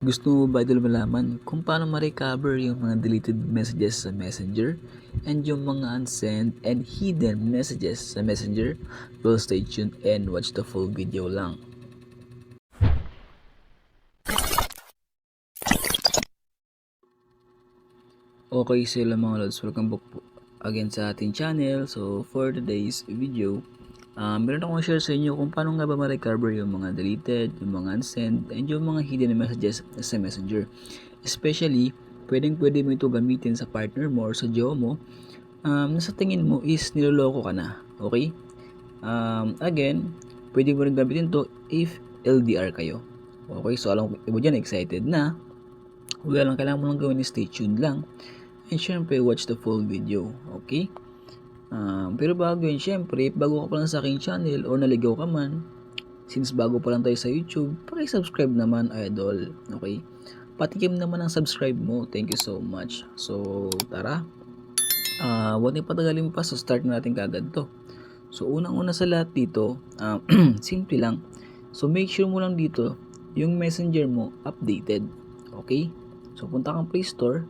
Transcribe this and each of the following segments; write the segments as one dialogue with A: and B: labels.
A: Gusto mo ba idol malaman kung paano ma-recover yung mga deleted messages sa Messenger and yung mga unsent and hidden messages sa Messenger? Well, stay tuned and watch the full video lang. Okay sila mga lods, welcome back po again sa ating channel. So for today's video, uh, meron akong share sa inyo kung paano nga ba ma-recover yung mga deleted, yung mga unsent, and yung mga hidden messages sa Messenger. Especially, pwedeng pwede mo ito gamitin sa partner mo or sa jowa mo um, na sa tingin mo is niloloko ka na. Okay? Um, again, pwede mo rin gamitin to if LDR kayo. Okay, so alam iba dyan excited na. Wala lang kailangan mo lang gawin is stay tuned lang. And syempre, watch the full video. Okay? Um, pero bago yun, syempre, bago ka pa lang sa aking channel or naligaw ka man, since bago pa lang tayo sa YouTube, paki-subscribe naman, idol. Okay? Patikim naman ang subscribe mo. Thank you so much. So, tara. Uh, wag na patagalin pa, so start na natin kagad to. So, unang-una sa lahat dito, uh, simple lang. So, make sure mo lang dito, yung messenger mo updated. Okay? So, punta kang Play Store.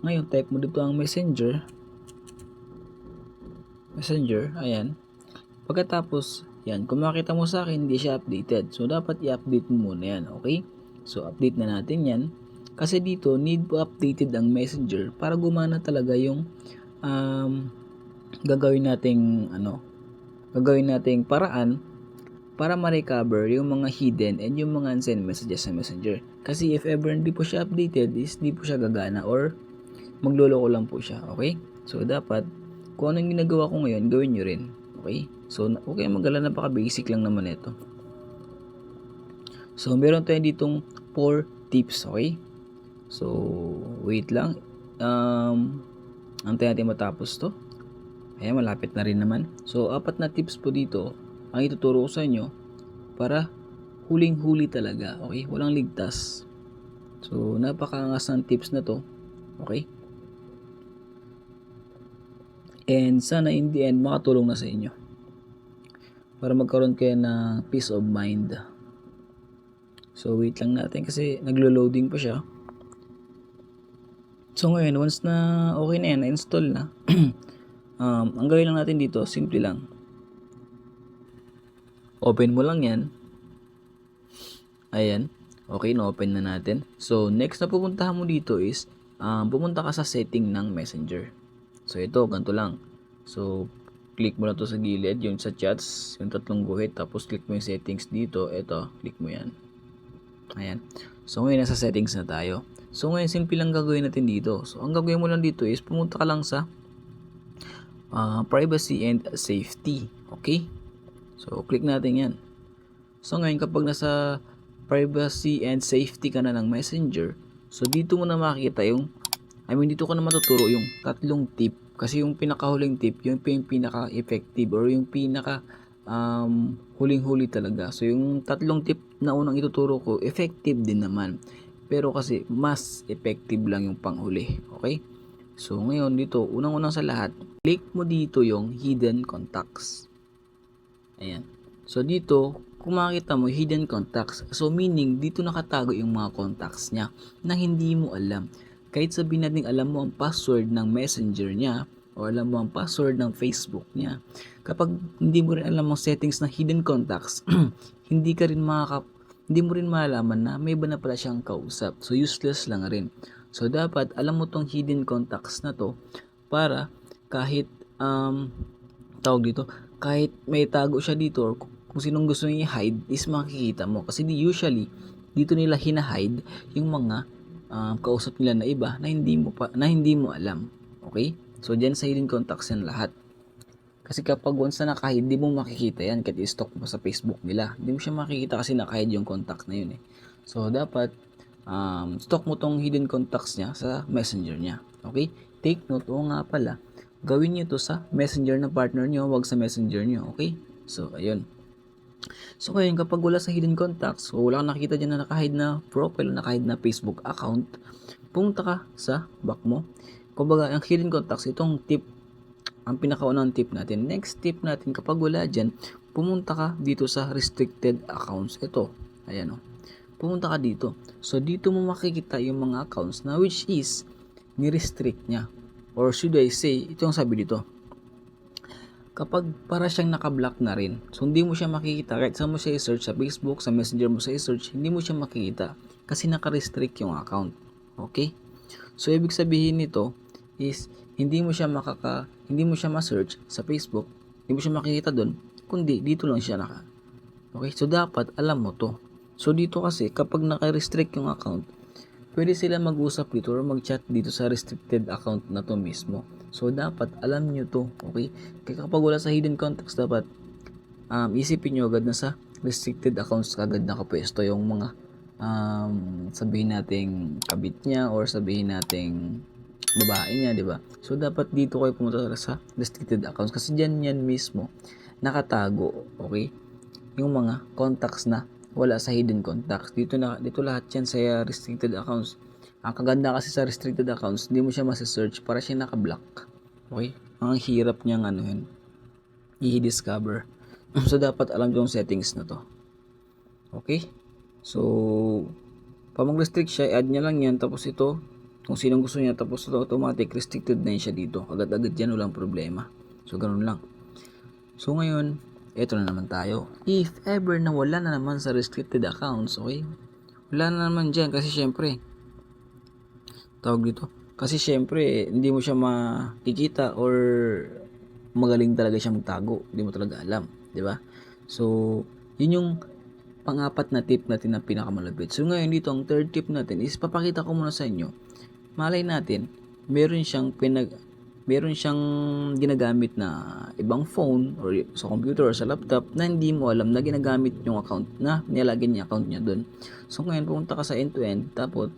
A: Ngayon, type mo dito ang messenger. Messenger, ayan. Pagkatapos, yan, kung makita mo sa akin, hindi siya updated. So, dapat i-update mo muna yan, okay? So, update na natin yan. Kasi dito, need po updated ang messenger para gumana talaga yung um, gagawin nating, ano, gagawin nating paraan para ma-recover yung mga hidden and yung mga unsent messages sa messenger. Kasi if ever hindi po siya updated, is hindi po siya gagana or magloloko lang po siya, okay? So, dapat, kung anong ginagawa ko ngayon, gawin nyo rin, okay? So, okay, magala napaka-basic lang naman ito. So, meron tayo ditong 4 tips, okay? So, wait lang. Um, antayin natin matapos to. Ayan, malapit na rin naman. So, apat na tips po dito ang ituturo ko sa inyo para huling-huli talaga, okay? Walang ligtas. So, napakaangas ng tips na to, okay? And sana in the end, makatulong na sa inyo. Para magkaroon kayo ng peace of mind. So, wait lang natin kasi naglo-loading pa siya. So, ngayon, once na okay na yan, na-install na, um, ang gawin lang natin dito, simple lang. Open mo lang yan. Ayan. Okay, na-open na natin. So, next na pupuntahan mo dito is, um, pumunta ka sa setting ng messenger. So, ito, ganito lang. So, click mo na to sa gilid, yung sa chats, yung tatlong guhit, tapos click mo yung settings dito, ito, click mo yan. Ayan. So, ngayon nasa settings na tayo. So, ngayon, simple lang gagawin natin dito. So, ang gagawin mo lang dito is, pumunta ka lang sa uh, privacy and safety. Okay? So, click natin yan. So, ngayon, kapag nasa privacy and safety ka na ng messenger, so, dito mo na makikita yung, I mean, dito ko na matuturo yung tatlong tip. Kasi yung pinakahuling tip, yung, yung pinaka-effective or yung pinaka um, huling-huli talaga. So, yung tatlong tip na unang ituturo ko, effective din naman. Pero kasi, mas effective lang yung panghuli. Okay? So, ngayon dito, unang-unang sa lahat, click mo dito yung hidden contacts. Ayan. So, dito, kung makita mo, hidden contacts. So, meaning, dito nakatago yung mga contacts niya na hindi mo alam. Kahit sabihin natin alam mo ang password ng messenger niya o alam mo ang password ng Facebook niya. Kapag hindi mo rin alam ang settings ng hidden contacts, hindi ka rin makaka hindi mo rin malaman na may iba na pala siyang kausap. So, useless lang rin. So, dapat alam mo tong hidden contacts na to para kahit um, tawag dito, kahit may tago siya dito or kung sinong gusto niya i-hide is makikita mo. Kasi di usually, dito nila hina-hide yung mga um, kausap nila na iba na hindi mo pa, na hindi mo alam. Okay? So, dyan sa hidden contacts yan lahat. Kasi kapag once na nakahide, di mo makikita yan kahit i-stalk mo sa Facebook nila. Hindi mo siya makikita kasi nakahide yung contact na yun eh. So, dapat um, stalk mo tong hidden contacts niya sa messenger niya. Okay? Take note, o nga pala, gawin niyo to sa messenger na partner niyo, wag sa messenger niyo. Okay? So, ayun. So, ngayon, kapag wala sa hidden contacts, o wala kang nakikita dyan na nakahide na profile, nakahide na Facebook account, pumunta ka sa back mo. Kumbaga, ang hidden contacts, itong tip ang pinakaunang tip natin. Next tip natin, kapag wala dyan, pumunta ka dito sa restricted accounts. Ito, ayan o. pumunta ka dito. So, dito mo makikita yung mga accounts na which is ni-restrict niya. Or should I say, ito yung sabi dito. Kapag para siyang naka-block na rin, so hindi mo siya makikita kahit saan mo siya i-search sa Facebook, sa Messenger mo sa i-search, hindi mo siya makikita kasi naka-restrict yung account. Okay? So, ibig sabihin nito is hindi mo siya makaka hindi mo siya ma-search sa Facebook, hindi mo siya makikita doon, kundi dito lang siya naka. Okay? So, dapat alam mo to. So, dito kasi kapag naka-restrict yung account, pwede sila mag-usap dito or mag-chat dito sa restricted account na to mismo. So, dapat alam nyo to, okay? Kaya kapag wala sa hidden contacts, dapat um, isipin nyo agad na sa restricted accounts kagad nakapwesto yung mga um, sabihin nating kabit niya or sabihin nating babae niya, di ba? So, dapat dito kayo pumunta sa restricted accounts kasi dyan yan mismo nakatago, okay? Yung mga contacts na wala sa hidden contacts. Dito na dito lahat yan sa restricted accounts. Ang kaganda kasi sa restricted accounts, hindi mo siya masa-search para siya naka-block. Okay? Ang hirap niyang ano yun, i-discover. So, dapat alam yung settings na to. Okay? So, pag mag-restrict siya, add niya lang yan. Tapos ito, kung sinong gusto niya, tapos ito automatic, restricted na yun siya dito. Agad-agad yan, walang problema. So, ganun lang. So, ngayon, eto na naman tayo. If ever na wala na naman sa restricted accounts, okay? Wala na naman dyan kasi syempre, tawag dito. Kasi syempre, hindi mo siya makikita or magaling talaga siya magtago. Hindi mo talaga alam. di ba? So, yun yung pang-apat na tip natin na pinakamalapit. So, ngayon dito, ang third tip natin is papakita ko muna sa inyo. Malay natin, meron siyang pinag meron siyang ginagamit na ibang phone or sa computer or sa laptop na hindi mo alam na ginagamit yung account na nilagyan niya account niya doon. So ngayon pumunta ka sa end-to-end tapos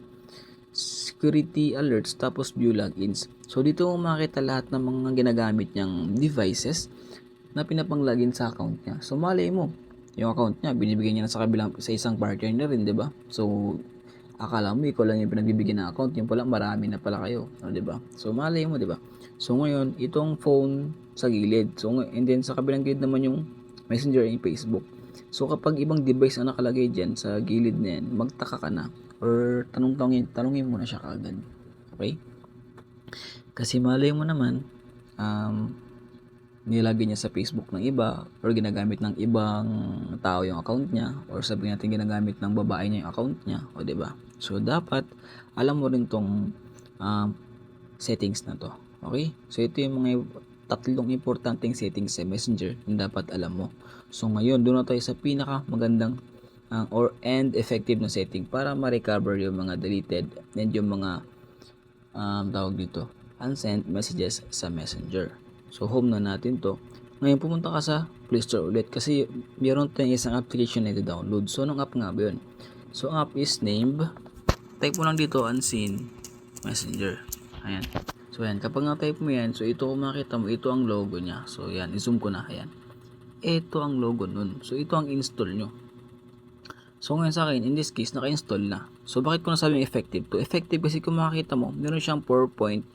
A: security alerts tapos view logins. So dito mo makita lahat ng mga ginagamit niyang devices na pinapanglagin sa account niya. So malay mo, yung account niya binibigyan niya na sa kabilang sa isang partner na rin, 'di ba? So akala mo ikaw lang yung pinagbibigyan ng account, yung pala marami na pala kayo, no, 'di ba? So malay mo, 'di ba? So ngayon, itong phone sa gilid. So and then sa kabilang gilid naman yung Messenger yung Facebook. So kapag ibang device ang nakalagay diyan sa gilid na yan, magtaka ka na or tanong tanongin mo na siya kaagad. Okay? Kasi malay mo naman um nilagay niya sa Facebook ng iba or ginagamit ng ibang tao yung account niya or sabihin natin ginagamit ng babae niya yung account niya o ba? So dapat alam mo rin tong um, settings na to okay? So ito yung mga tatlong importanteng settings sa Messenger na dapat alam mo. So ngayon doon na tayo sa pinaka magandang ang or and effective na setting para ma-recover yung mga deleted and yung mga um, tawag dito unsent messages sa Messenger So, home na natin to. Ngayon, pumunta ka sa Play Store ulit kasi meron tayong isang application na download. So, anong app nga ba yun? So, app is named, type mo lang dito, unseen messenger. Ayan. So, ayan. Kapag na-type mo yan, so ito kung makita mo, ito ang logo niya. So, ayan. I-zoom ko na. Ayan. Ito ang logo nun. So, ito ang install nyo. So ngayon sa akin, in this case, naka-install na. So bakit ko nasabing effective to? Effective kasi kung makikita mo, meron siyang 4.0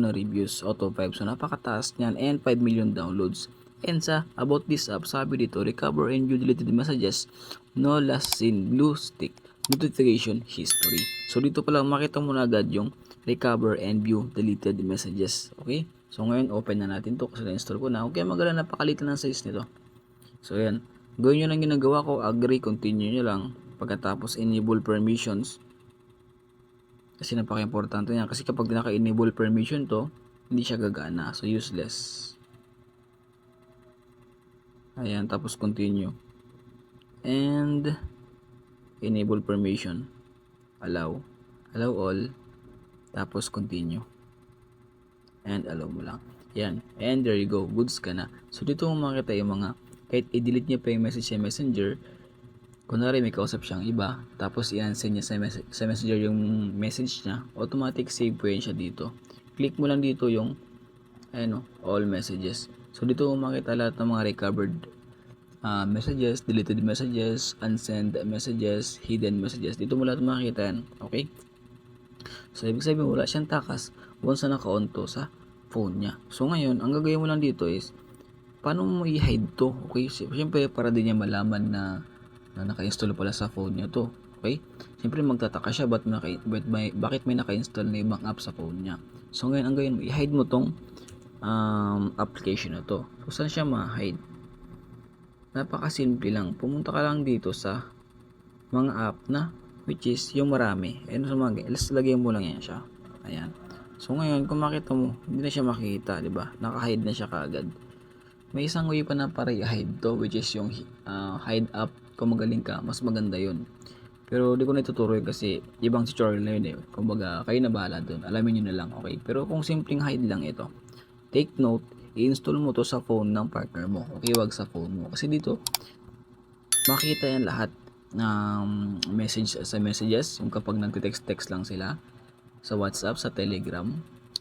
A: na reviews out of 5. So napakataas niyan and 5 million downloads. And sa about this app, sabi dito, recover and view deleted messages, no last seen blue stick, notification history. So dito pa lang makita mo na agad yung recover and view deleted messages. Okay? So ngayon, open na natin to kasi na-install ko na. Okay, magala napakalitan ng size nito. So yan. Gawin nyo lang ginagawa ko, agree, continue nyo lang. Pagkatapos enable permissions. Kasi napaka-importante yan. Kasi kapag naka-enable permission to, hindi siya gagana. So useless. Ayan, tapos continue. And enable permission. Allow. Allow all. Tapos continue. And allow mo lang. Yan. And there you go. Goods ka na. So dito mo makita yung mga kahit i-delete niya pa yung message sa messenger, kunwari may kausap siyang iba, tapos i-unsend niya sa, mes- sa messenger yung message niya, automatic save po yan siya dito. Click mo lang dito yung, ano, all messages. So, dito mo makita lahat ng mga recovered ah, messages, deleted messages, unsend messages, hidden messages. Dito mo lahat makikita yan. Okay? So, ibig sabihin, wala siyang takas once na naka-on to sa phone niya. So, ngayon, ang gagawin mo lang dito is, paano mo i-hide to? Okay, siyempre para din niya malaman na na naka-install pala sa phone niya to. Okay? Siyempre magtataka siya ba't naka- ba't may, bakit may naka-install na ibang app sa phone niya. So ngayon, ang gawin mo, i-hide mo tong um, application na to. So saan siya ma-hide? Napakasimple lang. Pumunta ka lang dito sa mga app na which is yung marami. And so mag let's lagyan mo lang yan siya. Ayan. So ngayon, kung makita mo, hindi na siya makikita, di ba? Naka-hide na siya kaagad. May isang way pa na para i-hide to, which is yung uh, hide app. Kung magaling ka, mas maganda yun. Pero di ko na ituturo yun kasi ibang tutorial na yun eh. Kumbaga, kayo na bahala dun. Alamin nyo na lang, okay? Pero kung simpleng hide lang ito, take note, i-install mo to sa phone ng partner mo. Okay, wag sa phone mo. Kasi dito, makita yan lahat ng message sa messages, yung kapag nagte-text-text lang sila sa WhatsApp, sa Telegram,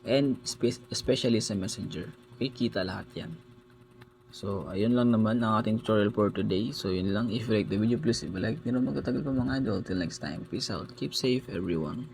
A: and spe- especially sa Messenger. Okay, kita lahat yan. So, ayun lang naman ang ating tutorial for today. So, yun lang. If you like the video, please leave a like. Na magkatagal pa mga idol. Till next time. Peace out. Keep safe, everyone.